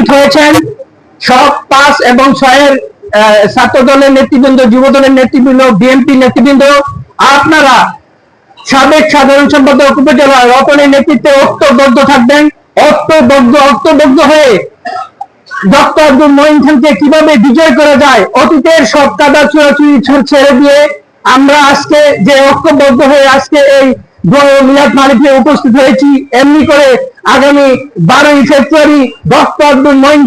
উপস্থিত হয়েছেন। সব পাঁচ এবং ছয়ের ছাত্র দলের নেতৃবৃন্দ যুব দলের নেতৃবৃন্দ বিএনপি নেতৃবৃন্দ, আপনারা সাবেক সাধারণ সম্পাদক উপজেলা রতনের নেতৃত্বে ঐক্যবদ্ধ থাকবেন। ঐক্যবদ্ধ ঐক্যবদ্ধ হয়ে ডক্টর আব্দুল মঈন খানকে কীভাবে বিজয় করা যায়, অতীতের সব কাদা চুরাচুরি ছেড়ে দিয়ে আমরা আজকে যে ঐক্যবদ্ধ হয়ে আজকে এই মিলাদ মালিকে উপস্থিত হয়েছি। এমনি করে আগামী বারোই ফেব্রুয়ারি ডক্টর আব্দুল মঈন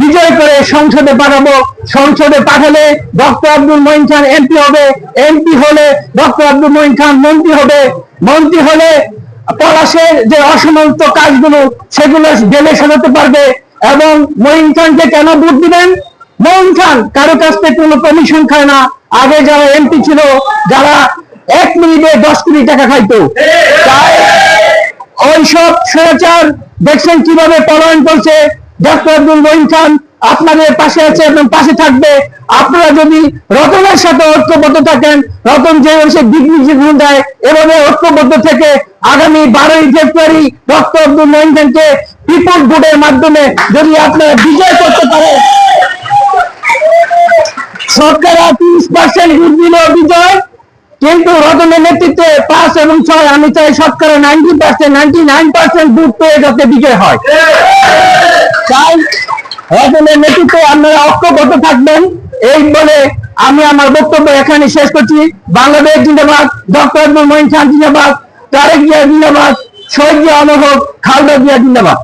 বিজয় করে সংসদে পাঠাবো। সংসদে পাঠালে ডক্টর আব্দুল মঈন খান এমপি হবে। এমপি হলে ডক্টর আব্দুল খান মন্ত্রী হবে। মন্ত্রী হলে পলাশের যে অসমান্ত কাজগুলো, সেগুলো জেলে সাজাতে পারবে। এবং মঈন খানকে কেন ভোট দিবেন? মঈন খান কারও কাছ থেকে কোনো কমিশন খায় না। আগে যারা এমপি ছিল, যারা এক মিনিটে দশ কোটি টাকা খাইতো। তাই ওইসব স্বৈরাচার দেখছেন কীভাবে পলায়ন করছে ডক্টর আব্দুল মঈন খান। আপনাদের পাশে আছে এবং পাশে থাকবে। আপনারা যদি রতনের সাথে ঐক্যবদ্ধ থাকেন, রতন যে সে দিক নির্দেশনা দেয় এভাবে ঐক্যবদ্ধ থেকে আগামী বারোই ফেব্রুয়ারি ডক্টর আব্দুল মঈন খানকে পিপল ভোটের মাধ্যমে যদি আপনারা বিজয় করতে পারেন, সরকার তিরিশ পার্সেন্ট বিজয়। কিন্তু রতনের নেতৃত্বে পাঁচ এবং ছয়, আমি চাই সরকারের ninety percent, ninety nine percent vote পেয়ে যাতে বিজয় হয়। তাই রতনের নেতৃত্বে আপনারা ঐক্যবদ্ধ থাকবেন। এই বলে আমি আমার বক্তব্য এখানে শেষ করছি। বাংলাদেশ জিন্দাবাদ, ডক্টর মঈন খান জিন্দাবাদ, তারেক জিয়া জিন্দাবাদ, শহীদ জিয়া অনুভব খালদা জিয়া জিন্দাবাদ।